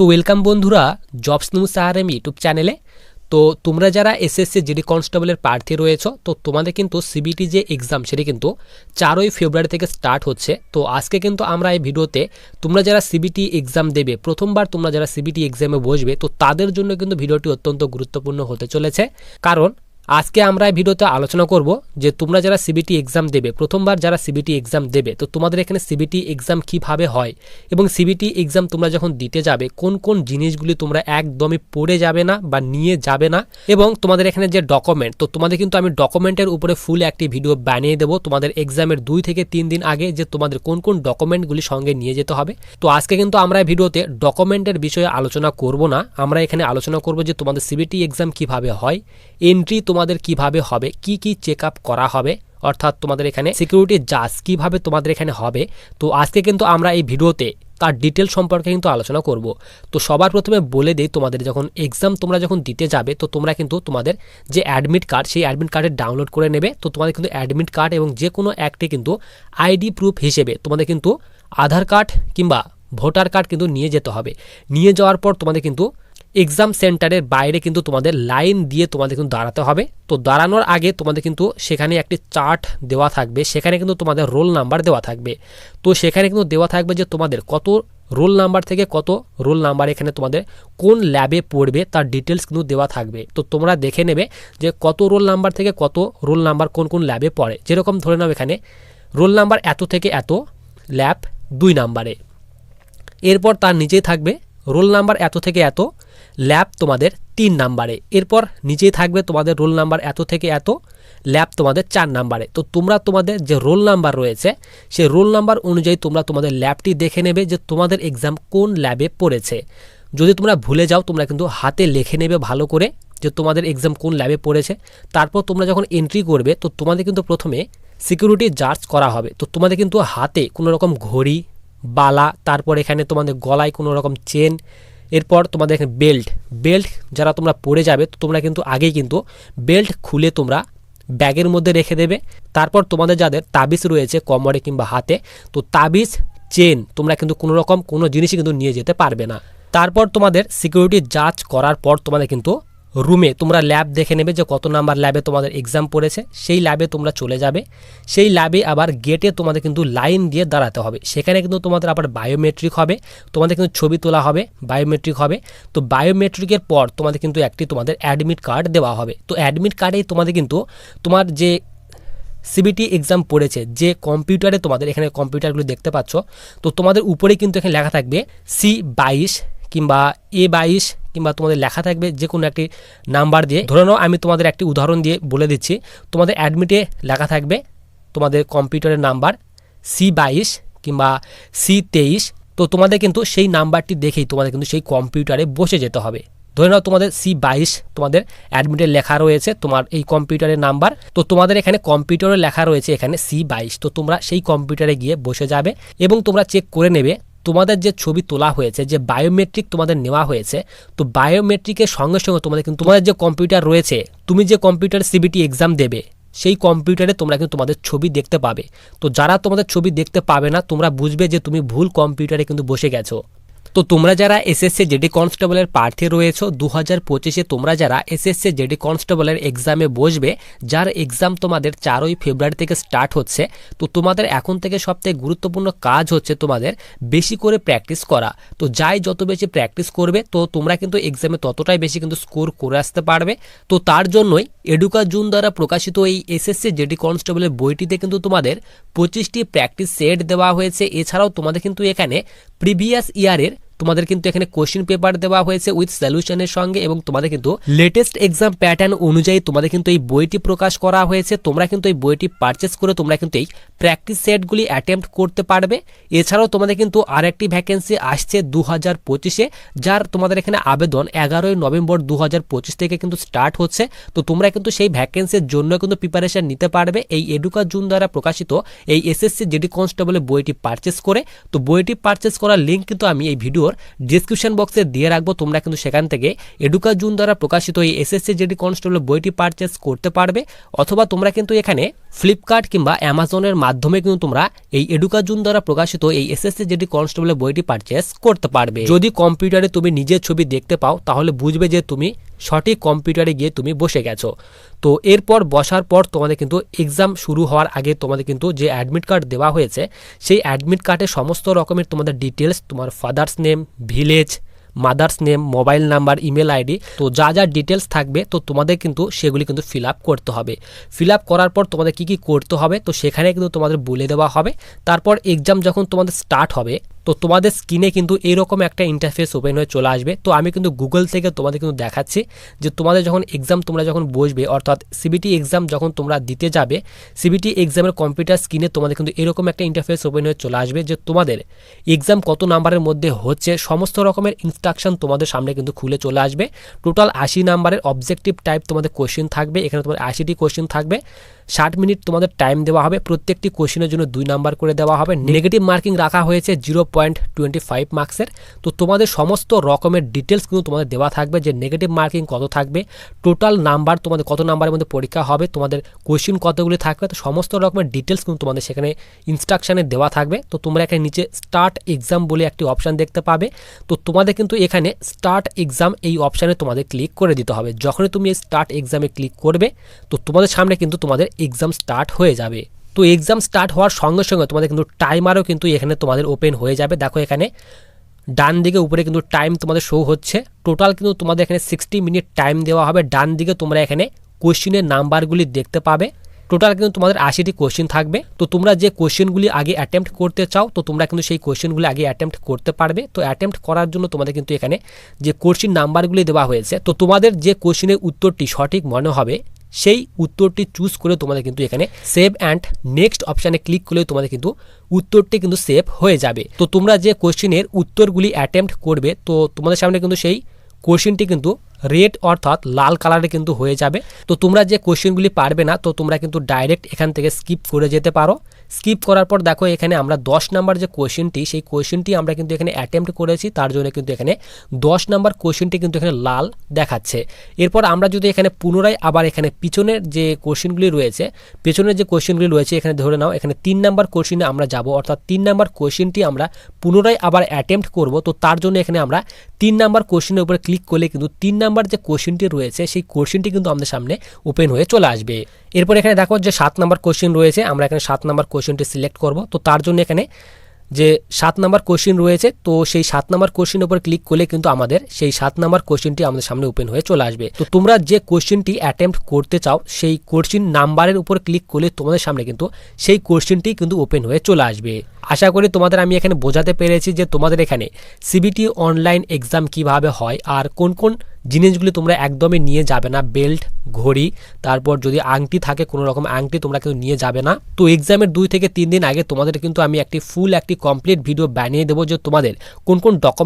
তো ওয়েলকাম বন্ধুরা jobs news RM YouTube চ্যানেলে তো তোমরা যারা এসএসসি জিডি কনস্টেবলের প্রার্থী রয়েছ, তো তোমাদের কিন্তু সিবিটি যে এক্সাম সেটি কিন্তু চারই ফেব্রুয়ারি থেকে স্টার্ট হচ্ছে। তো আজকে কিন্তু আমরা এই ভিডিওতে তোমরা যারা সিবিটি এক্সাম দেবে, প্রথমবার তোমরা যারা সিবিটি এক্সামে বসবে, তো তাদের জন্য কিন্তু ভিডিওটি অত্যন্ত গুরুত্বপূর্ণ হতে চলেছে। কারণ আজকে আমরা ভিডিওতে আলোচনা করব যে তোমরা যারা সিবিটি এক্সাম দেবে, প্রথমবার যারা সিবিটি এক্সাম দেবে, তো তোমাদের এখানে সিবিটি এক্সাম কীভাবে হয় এবং সিবিটি এক্সাম তোমরা যখন দিতে যাবে, কোন কোন জিনিসগুলি তোমরা একদমই পড়ে যাবে না বা নিয়ে যাবে না এবং তোমাদের এখানে যে ডকুমেন্ট তো তোমাদের কিন্তু আমি ডকুমেন্টের উপরে ফুল একটি ভিডিও বানিয়ে দেবো তোমাদের এক্সামের দুই থেকে তিন দিন আগে যে তোমাদের কোন কোন ডকুমেন্টগুলি সঙ্গে নিয়ে যেতে হবে। তো আজকে কিন্তু আমরা এই ভিডিওতে ডকুমেন্টের বিষয়ে আলোচনা করব না, আমরা এখানে আলোচনা করব যে তোমাদের সিবিটি এক্সাম কীভাবে হয় এন্ট্রি তোমাদের কীভাবে হবে? কি কি চেক করা হবে? অর্থাৎ তোমাদের এখানে সিকিউরিটি জাজ কীভাবে তোমাদের এখানে হবে? তো আজকে কিন্তু আমরা এই ভিডিওতে তার ডিটেল সম্পর্কে কিন্তু আলোচনা করব। তো সবার প্রথমে বলে দিই তোমাদের, যখন এক্সাম তোমরা যখন দিতে যাবে, তো তোমরা কিন্তু তোমাদের যে অ্যাডমিট কার্ড সেই অ্যাডমিট কার্ডে ডাউনলোড করে নেবে। তো তোমাদের কিন্তু অ্যাডমিট কার্ড এবং যে কোনো একটি কিন্তু আইডি প্রুফ হিসেবে তোমাদের কিন্তু আধার কার্ড কিংবা ভোটার কার্ড কিন্তু নিয়ে যেতে হবে। নিয়ে যাওয়ার পর তোমাদের কিন্তু এক্সাম সেন্টারের বাইরে কিন্তু তোমাদের লাইন দিয়ে তোমাদের কিন্তু দাঁড়াতে হবে। তো দাঁড়ানোর আগে তোমাদের কিন্তু সেখানে একটি চার্ট দেওয়া থাকবে, সেখানে কিন্তু তোমাদের রোল নাম্বার দেওয়া থাকবে। তো সেখানে কিন্তু দেওয়া থাকবে যে তোমাদের কত রোল নাম্বার থেকে কত রোল নাম্বার এখানে তোমাদের কোন ল্যাবে পড়বে তার ডিটেলস কিন্তু দেওয়া থাকবে। তো তোমরা দেখে নেবে যে কত রোল নাম্বার থেকে কত রোল নাম্বার কোন কোন ল্যাবে পড়ে। যেরকম ধরে নাও এখানে রোল নাম্বার এত থেকে এত ল্যাব দুই নাম্বারে এরপর তার নিচেই থাকবে রোল নাম্বার এত থেকে এত ল্যাব তোমাদের তিন নাম্বারে। এরপর নিচেই থাকবে তোমাদের রোল নাম্বার এত থেকে এত, ল্যাব তোমাদের চার নাম্বারে। তো তোমরা তোমাদের যে রোল নাম্বার রয়েছে, সেই রোল নাম্বার অনুযায়ী তোমরা তোমাদের ল্যাবটি দেখে নেবে যে তোমাদের এক্সাম কোন ল্যাবে পড়েছে। যদি তোমরা ভুলে যাও, তোমরা কিন্তু হাতে লিখে নেবে ভালো করে যে তোমাদের এক্সাম কোন ল্যাবে পড়েছে। তারপর তোমরা যখন এন্ট্রি করবে, তো তোমাদের কিন্তু প্রথমে সিকিউরিটি জার্জ করা হবে। তো তোমাদের কিন্তু হাতে কোনো রকম ঘড়ি, বালা, তারপর এখানে তোমাদের গলায় কোনো রকম চেন এরপর তোমাদের এখানে বেল্ট বেল্ট যারা তোমরা পরে যাবে, তো তোমরা কিন্তু আগেই কিন্তু বেল্ট খুলে তোমরা ব্যাগের মধ্যে রেখে দেবে। তারপর তোমাদের যাদের তাবিজ রয়েছে কোমরে কিংবা হাতে, তো তাবিজ চেন তোমরা কিন্তু কোনো রকম কোনো জিনিসই কিন্তু নিয়ে যেতে পারবে না। তারপর তোমাদের সিকিউরিটি জাজ করার পর তোমাদের কিন্তু রুমে তোমরা ল্যাব দেখে নেবে যে কত নাম্বার ল্যাবে তোমাদের এক্সাম পড়েছে। সেই ল্যাবে তোমরা চলে যাবে। সেই ল্যাবে আবার গেটে তোমাদের কিন্তু লাইন দিয়ে দাঁড়াতে হবে। সেখানে কিন্তু তোমাদের আবার বায়োমেট্রিক হবে, তোমাদের কিন্তু ছবি তোলা হবে বায়োমেট্রিক হবে। তো বায়োমেট্রিকের পর তোমাদের কিন্তু একটি তোমাদের অ্যাডমিট কার্ড দেওয়া হবে। তো অ্যাডমিট কার্ডেই তোমাদের কিন্তু তোমার যে সিবিটি এক্সাম পড়েছে, যে কম্পিউটারে তোমাদের এখানে কম্পিউটারগুলো দেখতে পাচ্ছ, তো তোমাদের উপরে কিন্তু এখানে লেখা থাকবে সি বাইশ কিংবা এ বাইশ কিংবা তোমাদের লেখা থাকবে যে কোনো একটি নাম্বার দিয়ে। ধরে নাও, আমি তোমাদের একটি উদাহরণ দিয়ে বলে দিচ্ছি। তোমাদের অ্যাডমিটে লেখা থাকবে তোমাদের কম্পিউটারের নাম্বার সি বাইশ কিংবা সি তেইশ। তো তোমাদের কিন্তু সেই নাম্বারটি দেখেই তোমাদের কিন্তু সেই কম্পিউটারে বসে যেতে হবে। ধরে নাও, তোমাদের সি বাইশ তোমাদের অ্যাডমিটে লেখা রয়েছে তোমার এই কম্পিউটারের নাম্বার। তো তোমাদের এখানে কম্পিউটারে লেখা রয়েছে এখানে সি বাইশ। তো তোমরা সেই কম্পিউটারে গিয়ে বসে যাবে এবং তোমরা চেক করে নেবে তোমাদের যে ছবি তোলা হয়েছে, যে বায়োমেট্রিক তোমাদের নেওয়া হয়েছে, তো বায়োমেট্রিকের সঙ্গে সঙ্গে তোমাদের কিন্তু, তোমাদের যে কম্পিউটার রয়েছে, তুমি যে কম্পিউটার সিবিটি এক্সাম দেবে, সেই কম্পিউটারে তোমরা কিন্তু তোমাদের ছবি দেখতে পাবে। তো যারা তোমাদের ছবি দেখতে পাবে না, তোমরা বুঝবে যে তুমি ভুল কম্পিউটারে কিন্তু বসে গেছো। তো তোমরা যারা এসএসসি জেডি কনস্টেবলের প্রার্থী রয়েছো দু হাজার পঁচিশে তোমরা যারা এসএসসি জেডি কনস্টেবলের এক্সামে বসবে, যার এক্সাম তোমাদের চারই ফেব্রুয়ারি থেকে স্টার্ট হচ্ছে, তো তোমাদের এখন থেকে সবথেকে গুরুত্বপূর্ণ কাজ হচ্ছে তোমাদের বেশি করে প্র্যাকটিস করা। তো যাই যত বেশি প্র্যাকটিস করবে, তো তোমরা কিন্তু এক্সামে ততটাই বেশি কিন্তু স্কোর করে আসতে পারবে। তো তার জন্যই এডুকা জুন দ্বারা প্রকাশিত এই এসএসসি জেডি কনস্টেবলের বইটিতে কিন্তু তোমাদের পঁচিশটি প্র্যাকটিস সেট দেওয়া হয়েছে। এছাড়াও তোমাদের কিন্তু এখানে প্রিভিয়াস ইয়ারের তোমাদের কিন্তু এখানে কোশ্চেন পেপার দেওয়া হয়েছে উইথ সলিউশনের সঙ্গে এবং তোমাদের কিন্তু লেটেস্ট এক্সাম প্যাটার্ন অনুযায়ী তোমাদের কিন্তু এই বইটি প্রকাশ করা হয়েছে। তোমরা কিন্তু এই বইটি পারচেস করে তোমরা কিন্তু এই প্র্যাকটিস সেটগুলি অ্যাটেম্প্ট করতে পারবে। এছাড়াও তোমাদের কিন্তু আর একটি ভ্যাকেন্সি আসছে দু হাজার পঁচিশে, যার তোমাদের এখানে আবেদন এগারোই নভেম্বর দু হাজার পঁচিশ থেকে কিন্তু স্টার্ট হচ্ছে। তো তোমরা কিন্তু সেই ভ্যাকেন্সির জন্য কিন্তু প্রিপারেশন নিতে পারবে। এই এডুকা জুন দ্বারা প্রকাশিত এই এসএসসি জেডি কনস্টেবলের বইটি পারচেস করে। তো বইটি পারচেস করার লিঙ্ক কিন্তু আমি এই ভিডিও নম্বর ডিসক্রিপশন বক্সে দিয়ে রাখব, তোমরা কিন্তু সেখান থেকে এডুকা জুন দ্বারা প্রকাশিত এই এসএসসি জেডি কনস্টেবল বইটি পারচেস করতে পারবে, অথবা তোমরা কিন্তু এখানে ফ্লিপকার্ট কিংবা অ্যামাজনের মাধ্যমে কিন্তু তোমরা এই এডুকা জুন দ্বারা প্রকাশিত এই এসএসসি জেডি কনস্টেবলের বইটি পারচেস করতে পারবে। যদি কম্পিউটারে তুমি নিজের ছবি দেখতে পাও, তাহলে বুঝবে যে তুমি সঠিক কম্পিউটারে গিয়ে তুমি বসে গেছো। তো এরপর বসার পর তোমাদের কিন্তু এক্সাম শুরু হওয়ার আগে তোমাদের কিন্তু যে অ্যাডমিট কার্ড দেওয়া হয়েছে, সেই অ্যাডমিট কার্ডে সমস্ত রকমের তোমাদের ডিটেলস তোমার father's name village mother's name mobile number email ID তো যা যা ডিটেলস থাকবে, তো তোমাদের কিন্তু সেগুলি কিন্তু ফিল করতে হবে। ফিল করার পর তোমাদের কি কি করতে হবে, তো সেখানে কিন্তু তোমাদের বলে দেওয়া হবে। তারপর এক্সাম যখন তোমাদের স্টার্ট হবে তো তোমাদের স্ক্রিনে কিন্তু এরকম একটা ইন্টারফেস ওপেন হয়ে চলে আসবে। তো আমি কিন্তু গুগল থেকে তোমাদের কিন্তু দেখাচ্ছি যে তোমাদের যখন এক্সাম তোমরা যখন বসবে, অর্থাৎ সিবিটি এক্সাম যখন তোমরা দিতে যাবে সিবিটি এক্সামের কম্পিউটার স্ক্রিনে তোমাদের কিন্তু এরকম একটা ইন্টারফেস ওপেন হয়ে চলে আসবে যে তোমাদের এক্সাম কত নাম্বারের মধ্যে হচ্ছে, সমস্ত রকমের ইনস্ট্রাকশন তোমাদের সামনে কিন্তু খুলে চলে আসবে। টোটাল আশি নাম্বারের অবজেক্টিভ টাইপ তোমাদের কোশ্চেন থাকবে, এখানে তোমার আশিটি কোশ্চেন থাকবে। ষাট মিনিট তোমাদের টাইম দেওয়া হবে। প্রত্যেকটি কোশ্চেনের জন্য দুই নাম্বার করে দেওয়া হবে। নেগেটিভ মার্কিং রাখা হয়েছে জিরো পয়েন্ট টোয়েন্টি ফাইভ মার্কসের তো তোমাদের সমস্ত রকমের ডিটেলস কিন্তু তোমাদের দেওয়া থাকবে যে নেগেটিভ মার্কিং কত থাকবে। টোটাল নাম্বার তোমাদের কত নাম্বারের মধ্যে পরীক্ষা হবে, তোমাদের কোশ্চেন কতগুলি থাকবে। তো সমস্ত রকমের ডিটেলস কিন্তু তোমাদের সেখানে ইনস্ট্রাকশানে দেওয়া থাকবে। তো তোমরা এখানে নিচে স্টার্ট এক্সাম বলে একটি অপশান দেখতে পাবে। তো তোমাদের কিন্তু এখানে স্টার্ট এক্সাম এই অপশানে তোমাদের ক্লিক করে দিতে হবে। যখনই তুমি এই স্টার্ট এক্সামে ক্লিক করবে, তো তোমাদের সামনে কিন্তু তোমাদের এক্সাম স্টার্ট হয়ে যাবে। তো এক্সাম স্টার্ট হওয়ার সঙ্গে সঙ্গে তোমাদের কিন্তু টাইমারও কিন্তু এখানে তোমাদের ওপেন হয়ে যাবে। দেখো এখানে ডান দিকে উপরে কিন্তু টাইম তোমাদের শো হচ্ছে। টোটাল কিন্তু তোমাদের এখানে সিক্সটি মিনিট টাইম দেওয়া হবে। ডান দিকে তোমরা এখানে কোশ্চিনের নাম্বারগুলি দেখতে পাবে। টোটাল কিন্তু তোমাদের আশিটি কোশ্চেন থাকবে। তো তোমরা যে কোশ্চেনগুলি আগে অ্যাটেম্প্ট করতে চাও, তো তোমরা কিন্তু সেই কোশ্চেনগুলি আগে অ্যাটেম্প্ট করতে পারবে। তো অ্যাটেম্প্ট করার জন্য তোমাদের কিন্তু এখানে যে কোশ্চিন নাম্বারগুলি দেওয়া হয়েছে, তো তোমাদের যে কোশ্চেনের উত্তরটি সঠিক মনে হবে সেই উত্তরটি চুজ করে তোমাদের কিন্তু এখানে সেভ অ্যান্ড নেক্সট অপশানে ক্লিক করলে তোমাদের কিন্তু উত্তরটি কিন্তু সেভ হয়ে যাবে। তো তোমরা যে কোশ্চেনের উত্তরগুলি অ্যাটেম্প্ট করবে, তো তোমাদের সামনে কিন্তু সেই কোশ্চেনটি কিন্তু রেড অর্থাৎ লাল কালারে কিন্তু হয়ে যাবে। তো তোমরা যে কোশ্চেনগুলি পারবে না, তো তোমরা কিন্তু ডাইরেক্ট এখান থেকে স্কিপ করে যেতে পারো। স্কিপ করার পর দেখো এখানে আমরা দশ নাম্বার যে কোশ্চেনটি সেই কোশ্চেনটি আমরা কিন্তু এখানে অ্যাটেম্প্ট করেছি, তার জন্য কিন্তু এখানে দশ নাম্বার কোশ্চেনটি কিন্তু এখানে লাল দেখাচ্ছে। এরপর আমরা যদি এখানে পুনরায় আবার এখানে পিছনের যে কোশ্চেনগুলি রয়েছে, পেছনের যে কোশ্চেনগুলি রয়েছে, এখানে ধরে নাও, এখানে তিন নাম্বার কোশ্চেনে আমরা যাব, অর্থাৎ তিন নাম্বার কোশ্চেনটি আমরা পুনরায় আবার অ্যাটেম্প্ট করব, তো তার জন্য এখানে আমরা তিন নাম্বার কোশ্চেনের উপরে ক্লিক করলে কিন্তু তিন নাম্বার যে কোশ্চেনটি রয়েছে, সেই কোশ্চেনটি কিন্তু আমাদের সামনে ওপেন হয়ে চলে আসবে। এরপর এখানে দেখো যে সাত নাম্বার কোশ্চেন রয়েছে, আমরা এখানে সাত নাম্বার কোশ্চেনটি সিলেক্ট করব। তো তার জন্য এখানে যে সাত নাম্বার কোশ্চেন রয়েছে, তো সেই সাত নাম্বার কোশ্চেনের উপর ক্লিক করলে কিন্তু আমাদের সেই সাত নাম্বার কোশ্চেনটি আমাদের সামনে ওপেন হয়ে চলে আসবে। তো তোমরা যে কোশ্চেনটি অ্যাটেম্প্ট করতে চাও, সেই কোশ্চেন নাম্বারের উপর ক্লিক করলে তোমাদের সামনে কিন্তু সেই কোশ্চেনটি কিন্তু ওপেন হয়ে চলে আসবে। আশা করি তোমাদের আমি এখানে বোঝাতে পেরেছি যে তোমাদের এখানে সিবিটি অনলাইন এক্সাম কীভাবে হয়, আর কোন কোন জিনিসগুলি তোমরা একদমই নিয়ে যাবে না, বেল্ট, ঘড়ি, তারপর যদি আংটি থাকে, কোনো রকম আংটি তোমরা কেউ নিয়ে যাবে না। তো এক্সামের দুই থেকে তিন দিন আগে তোমাদের কিন্তু আমি একটি ফুল একটি কমপ্লিট ভিডিও বানিয়ে দেবো যে তোমাদের কোন কোন ডকুমেন্ট